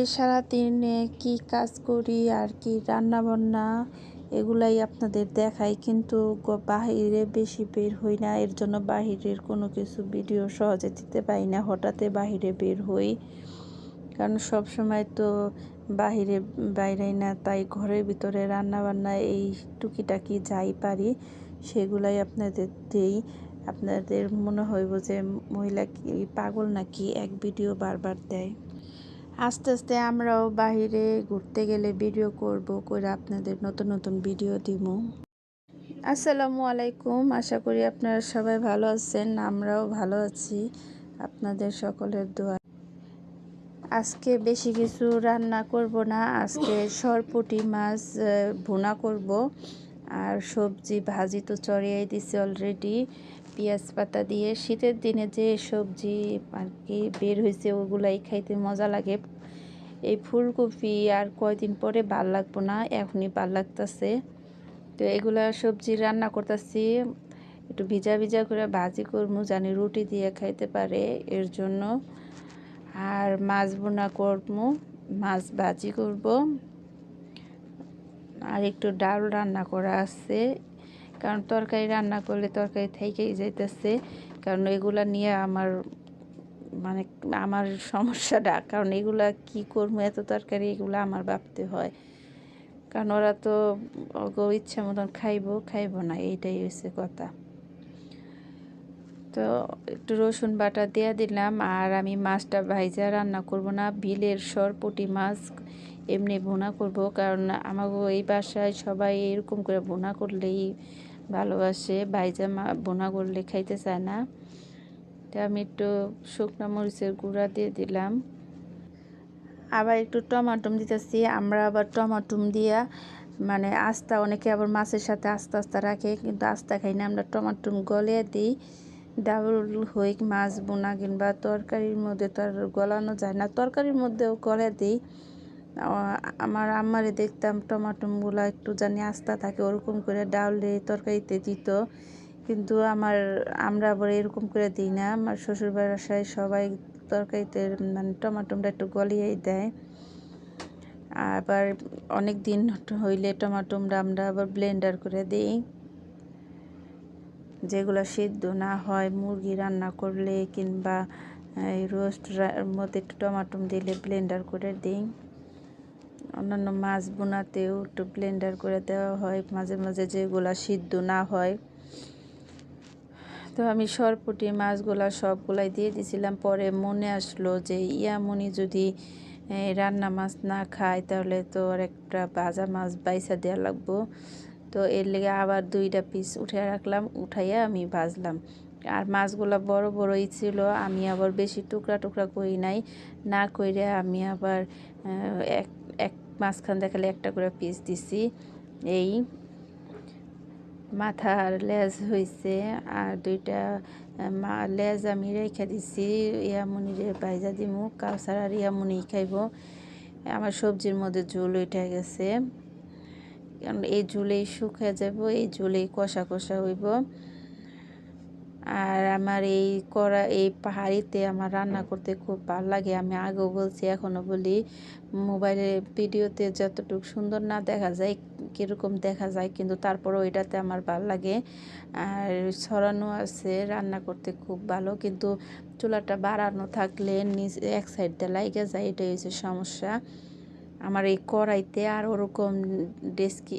আজকে সারাদিনে কি কাজ করি আর কি রান্না বান্না এগুলাই আপনাদের দেখাই, কিন্তু বাহিরে বেশি বের হই না। এর জন্য বাহিরের কোনো কিছু ভিডিও সহজে দিতে পারি না হঠাৎ বাহিরে বের হই। কারণ সব সময় তো বাহিরে বাইরে না, তাই ঘরের ভিতরে রান্না বান্না এই টুকিটাকি যাই পারি, সেগুলাই আপনাদের দিই। আপনাদের মনে হইব যে মহিলা কি পাগল নাকি? এক ভিডিও বারবার দেয়। আস্তে আস্তে আমরাও বাহিরে ঘুরতে গেলে ভিডিও করব, করে আপনাদের নতুন নতুন ভিডিও দিব। আসসালামু আলাইকুম, আশা করি আপনারা সবাই ভালো আছেন, আমরাও ভালো আছি। আপনাদের সকলের দোয়া। আজকে বেশি কিছু রান্না করব না, আজকে সরপুটি মাছ ভুনা করব। আর সবজি ভাজি তো চড়িয়ে দিছি অলরেডি পেঁয়াজ পাতা দিয়ে শীতের দিনে যে সবজি আর কি বের হয়েছে ওগুলাই খাইতে মজা লাগে। এই ফুলকপি আর কয়দিন পরে ভালো লাগবো না, এখনই ভালো লাগতেছে। তো এগুলা সবজি রান্না করতেছি, একটু ভিজা ভিজা করে ভাজি করব, জানি রুটি দিয়ে খাইতে পারে এর জন্য। আর মাছ বোনা করব, মাছ ভাজি করব। আর একটু ডাল রান্না করা আছে কারণ তরকারি রান্না করলে তরকারি থেকেই যাইতেছে। কারণ এগুলা নিয়ে আমার মানে আমার সমস্যাটা। কারণ এগুলা কি করব, এত তরকারি এগুলো আমার ভাবতে হয়। কারণ ওরা তো ইচ্ছা মতন খাইবো খাইবো না, এইটাই হচ্ছে কথা। তো একটু রসুন বাটা দিয়ে দিলাম। আর আমি মাছটা ভাইজা রান্না করব না, বিলের সরপুটি মাছ এমনি ভুনা করব। কারণ আমাকে এই বাসায় সবাই এরকম করে ভুনা করলেই ভালোবাসে ভাইজা মা ভুনা করলে খাইতে চায় না। তো আমি একটু শুকনো মরিচের গুঁড়া দিয়ে দিলাম। আবার একটু টমাটম দিতেছি। আমরা আবার টমাটম দিয়া মানে আস্তা, অনেকে আবার মাছের সাথে আস্তে আস্তে রাখে, কিন্তু আস্তা খাই না। আমরা টমাটম গলিয়ে দিই। ডাবল হই মাছ বোনা কিংবা তরকারির মধ্যে তো আর গলানো যায় না। তরকারির মধ্যেও গলে দিই। আমার আম্মারে দেখতাম টমাটোমগুলো একটু জানি আস্তা থাকে, ওরকম করে ডাউলে তরকারিতে দিত। কিন্তু আমার, আমরা আবার এরকম করে দিই না। আমার শ্বশুর বাসায় সবাই তরকারিতে মানে টমাটোমটা একটু গলিয়েই দেয়। আবার অনেক দিন হইলে টমাটোমটা আমরা আবার ব্লেন্ডার করে দিই। যেগুলো সিদ্ধ না হয়, মুরগি রান্না করলে কিংবা এই রোস্ট মধ্যে একটু টমাটোম দিলে ব্লেন্ডার করে দিই। অন্যান্য মাছ বোনাতেও একটু ব্লেন্ডার করে দেওয়া হয়, মাঝে মাঝে যেগুলা সিদ্ধ না হয়। তো আমি সরপুটি মাছগুলা সবগুলাই দিয়ে দিয়েছিলাম পরে মনে আসলো যে ইয়ামনি যদি রান্না মাছ না খায় তাহলে তো আর একটা ভাজা মাছ বাইসা দেওয়া লাগবো। তো এর লেগে আবার দুইটা পিস উঠে রাখলাম, উঠাইয়া আমি ভাজলাম। আর মাছগুলো বড় বড়ই ছিল, আমি আবার বেশি টুকরা টুকরা করি নাই, না কইরে আমি আবার এক মাঝখান দেখালে একটা করে পিস দিছি। এই মাথার লেজ হয়েছে আর দুইটা মা লেজ আমি রেখে দিছি, ইয়ামুনিরে বাইজা দিমু কাউসার আর ইয়ামুনি খাইব। আমার সবজির মধ্যে ঝোল উঠে গেছে। কারণ এই ঝুলেই শুকিয়ে যাব এই ঝুলেই কষা কষা হইব। আর আমার এই করা, এই পাহাড়িতে আমার রান্না করতে খুব ভালো লাগে। আমি আগেও বলছি এখনও বলি, মোবাইলে ভিডিওতে যতটুকু সুন্দর না দেখা যায়, কীরকম দেখা যায়, কিন্তু তারপরেও ওইটাতে আমার ভালো লাগে। আর ছড়ানো আছে, রান্না করতে খুব ভালো, কিন্তু চুলাটা বাড়ানো থাকলে নিজ এক সাইড দিয়ে লাইগে যায়, এটাই হচ্ছে সমস্যা। আমার এই কড়াইতে আর ওরকম ডেস্কি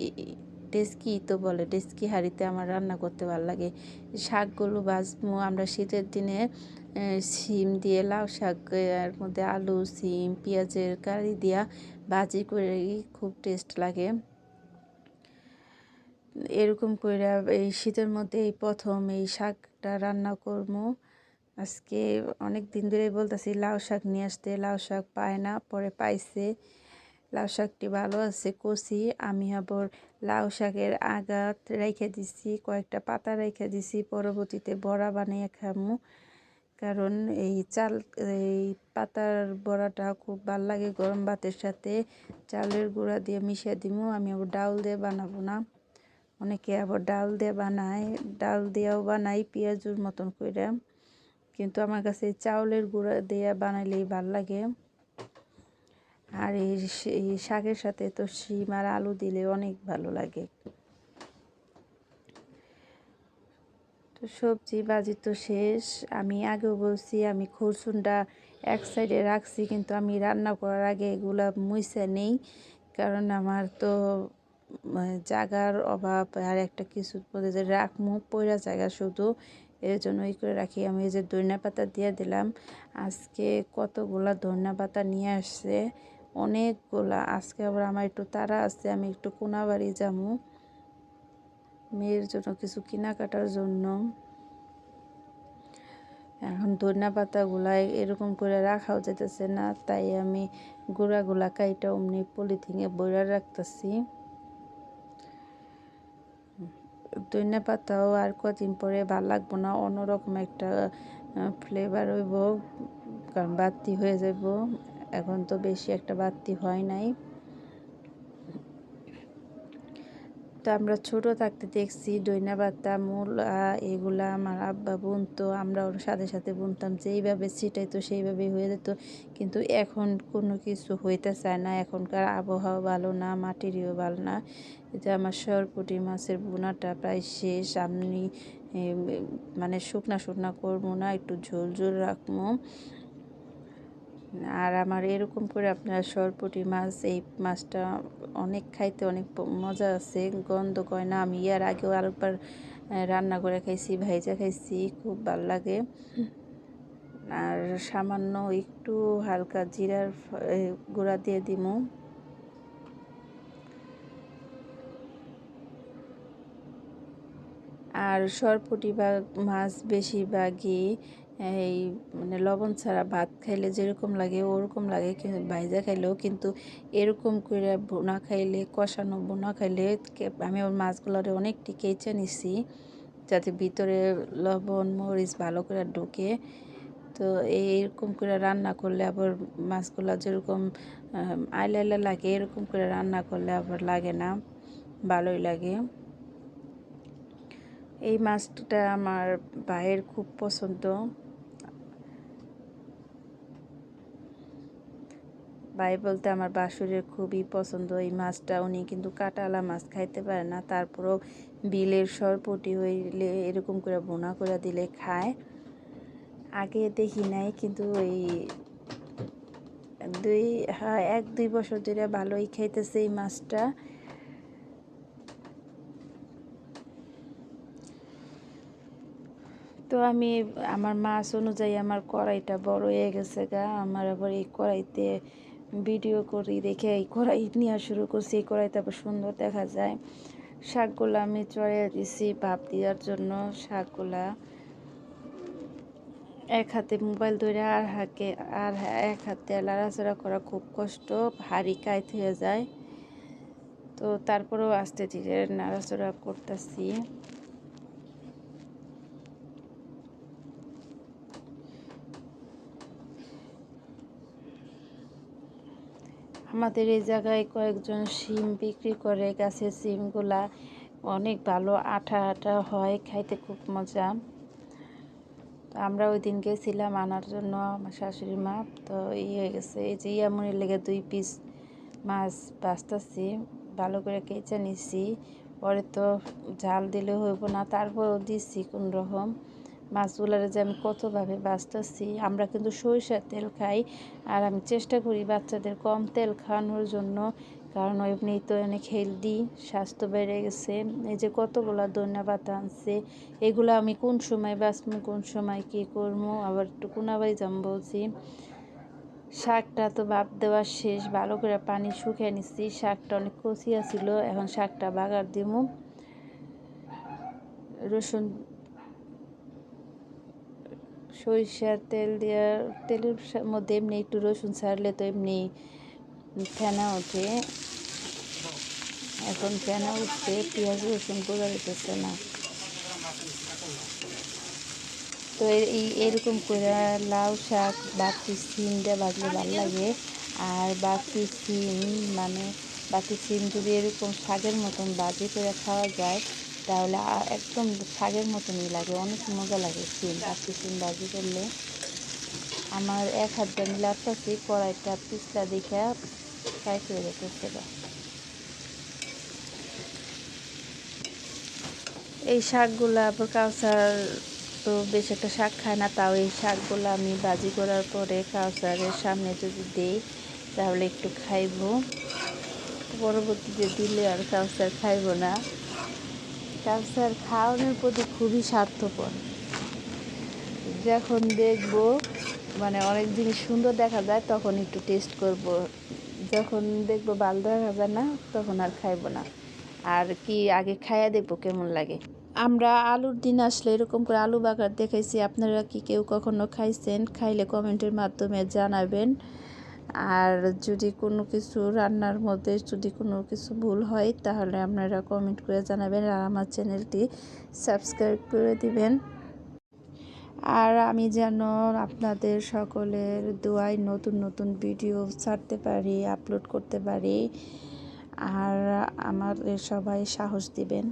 ডেস্কি তো বলে, ডেস্কি হাঁড়িতে আমার রান্না করতে ভালো লাগে। শাকগুলো ভাজবো আমরা শীতের দিনে শিম দিয়ে, লাউ শাকের মধ্যে আলু, শিম, পেঁয়াজের কারি দিয়া ভাজি করে খুব টেস্ট লাগে। এরকম করে এই শীতের মধ্যে এই প্রথম এই শাকটা রান্না করব। আজকে অনেক দিন ধরে বলতেছি, লাউ শাক নিয়ে আসতে, লাউ শাক পায় না, পরে পাইছে। লাউ শাকটি ভালো আছে, কষি, আমি আবার লাউ শাকের আগাত রেখে দিছি, কয়েকটা পাতা রেখে দিছি, পরবর্তীতে বড়া বানিয়ে খামু। কারণ এই চাল, এই পাতার বড়াটা খুব ভালো লাগে গরম ভাতের সাথে। চালের গুঁড়া দিয়ে মিশিয়ে দিমু, আমি আবার ডাল দিয়ে বানাবো না। অনেকে আবার ডাল দিয়ে বানায়, ডাল দিয়েও বানাই পেঁয়াজুর মতন করে কিন্তু আমার কাছে চাউলের গুঁড়া দিয়ে বানাইলেই ভালো লাগে। আর এই শাকের সাথে তো শিম আর আলু দিলে অনেক ভালো লাগে তো সবজি বাজি তো শেষ। আমি আগেও বলছি আমি খরচুনটা এক সাইডে রাখছি কিন্তু আমি রান্না করার আগে এগুলা মুইসা নেই। কারণ আমার তো উম, জাগার অভাব আর একটা কিছু যে রাখমু পয়রা জায়গা শুধু। এর জন্য ওই করে রাখি। আমি এই যে ধনিয়া পাতা দিয়ে দিলাম আজকে কতগুলা ধনিয়া পাতা নিয়ে আসছে অনেকগুলা। আজকে আবার আমার একটু তাড়া আছে, আমি একটু কোনাবাড়ি যাব মেয়ের জন্য কিছু কেনাকাটার জন্য। এখন ধনিয়া পাতাগুলা এরকম করে রাখাও যেতেছে না, তাই আমি গুঁড়াগুলা কাইটা অমনি পলিথিনে বইরা রাখতেছি। ধনিয়া পাতাও আর কদিন পরে ভালো লাগবো না, অন্যরকম একটা ফ্লেভার হইব, কারণ বাতি হয়ে যাব এখন তো বেশি একটা বাতি হয় নাই। তো আমরা ছোট থাকতে দেখছি, দইনা পাতা মূলা, এগুলা আমার আব্বা বুনতো আমরা ওর সাথে সাথে বুনতাম, যেইভাবে ছিটাইতো সেইভাবে হয়ে যেত। কিন্তু এখন কোনো কিছু হইতে চায় না, এখনকার আবহাওয়া ভালো না, মাটিরও ভালো না। যে আমার সরপুটি মাছের বোনাটা প্রায় শেষ, আমি মানে শুকনা শুকনা করব না, একটু ঝোল ঝোল রাখব। আর আমার এরকম করে আপনার সরপুটি মাছ, এই মাছটা অনেক খাইতে অনেক মজা আছে, গন্ধ কয় না। আমি ইয়ার আগেও আরেকবার রান্না করে খাইছি, ভাইজা খাইছি, খুব ভালো লাগে। আর সামান্য একটু হালকা জিরার গুঁড়া দিয়ে দিমু। আর সরপুটি বা, মাছ বেশিরভাগই এই মানে লবণ ছাড়া ভাত খাইলে যেরকম লাগে ওরকম লাগে ভাইজা খাইলেও কিন্তু এরকম করে বোনা খাইলে, কষানো বোনা খাইলে আমি ওর মাছগুলোরে অনেকটি কেচে নিছি যাতে ভিতরে লবণ, মরিচ ভালো করে ঢুকে। তো এইরকম করে রান্না করলে আবার মাছগুলো যেরকম আইলা আইলা লাগে, এরকম করে রান্না করলে আবার লাগে না, ভালোই লাগে। এই মাছটা আমার ভাইয়ের খুব পছন্দ। ভাই বলতে আমার বাসুরের খুবই পছন্দ। এই মাছটা উনি কিন্তু কাটালা মাছ খাইতে পারে না, তারপরেও বিলের সরপটি হইলে এরকম করে বোনা করে দিলে খায়। আগে দেখি নাই, কিন্তু এই দুই হ্যাঁ এক, দুই বছর ধরে ভালোই খাইতেছে এই মাছটা। তো আমি আমার মাছ অনুযায়ী আমার কড়াইটা বড় হয়ে গেছে গা, আমার আবার এই কড়াইতে ভিডিও করি, দেখে এই কড়াই নেওয়া শুরু করছি। এই কড়াইতে আবার সুন্দর দেখা যায়। শাকগুলো আমি চড়িয়ে দিছি ভাপ দেওয়ার জন্য। শাকগুলা এক হাতে মোবাইল ধরে, আর হাকে, আর এক হাতে লাড়াচাড়া করা খুব কষ্ট হাড়ি কাইত হয়ে যায়। তো তারপরেও আস্তে ধীরে নাড়াচড়া করতেছি। আমাদের এই জায়গায় কয়েকজন শিম বিক্রি করে, গাছের শিমগুলা অনেক ভালো আঠা আঠা হয়, খাইতে খুব মজা। তো আমরা ওই দিন গেছিলাম আনার জন্য আমার শাশুড়ি মা। তো ই হয়ে গেছে, এই যে ইয়ামনের লেগে দুই পিস মাছ বাঁচতেছি, ভালো করে কেচে নিছি। পরে তো ঝাল দিলে হইব না, তারপরেও দিচ্ছি কোন রকম মাছগুলারে যে আমি কতভাবে বাঁচতেছি, আমরা কিন্তু সরিষার তেল খাই। আর আমি চেষ্টা করি বাচ্চাদের কম তেল খাওয়ানোর জন্য, কারণ এমনি তো অনেক হেলদি স্বাস্থ্য বেড়ে গেছে। এই যে কতগুলো ধনিয়া পাতা আনছে, এগুলো আমি কোন সময় বাঁচবো, কোন সময় কী করব, আবার একটু কোনাবাড়ি যাম বলছি। শাকটা তো বাপ দেওয়া শেষ, ভালো করে পানি শুকিয়ে নিচ্ছি শাকটা অনেক কচিয়া ছিল, এখন শাকটা বাগার দিমু। রসুন সরিষার তেল দিয়ে, তেলের মধ্যে এমনি একটু রসুন ছাড়লে তো এমনি ফেনা ওঠে। এখন ফেনা উঠছে, পেঁয়াজ, রসুন বোঝা যেতেছে না। তো এই, এরকম করে লাউ শাক, বাকি সিম দিয়ে ভাজলে ভালো লাগে। আর বাকি সিম মানে বাকি সিম যদি এরকম শাকের মতন বাজি করে খাওয়া যায় তাহলে একদম শাকের মতনই লাগে, অনেক মজা লাগে সিম বাকি সিম বাজি করলে। আমার এক হাত দিয়ে আমি লাগতেছি কড়াইটা পিছলা দেখে ফ্রাই করে গা। এই শাকগুলা আবার কাউসার তো বেশ একটা শাক খায় না, তাও এই শাকগুলো আমি ভাজি করার পরে কাউসারের সামনে যদি দিই, তাহলে একটু খাইবো। পরবর্তীতে দিলে আর কাউসার খাইবো না। কাউসার খাওয়ানোর প্রতি খুবই স্বার্থপর। যখন দেখব মানে অনেক জিনিস সুন্দর দেখা যায়, তখন একটু টেস্ট করব। যখন দেখব ভালো দেখা যায় না, তখন আর খাইবো না। আর কি আগে খাইয়া দেখব কেমন লাগে। আমরা আলুর দিন আসলে এরকম করে আলু বাগার দেখাইছি। আপনারা কি কেউ কখনো খাইছেন? খাইলে কমেন্টের মাধ্যমে জানাবেন। আর যদি কোনো কিছু রান্নার মধ্যে যদি কোনো কিছু ভুল হয়, তাহলে আপনারা কমেন্ট করে জানাবেন আর আমার চ্যানেলটি সাবস্ক্রাইব করে দিবেন। আর আমি যেন আপনাদের সকলের দোয়ায় নতুন নতুন ভিডিও ছাড়তে পারি আপলোড করতে পারি, আর আমাদের সবাই সাহস দিবেন।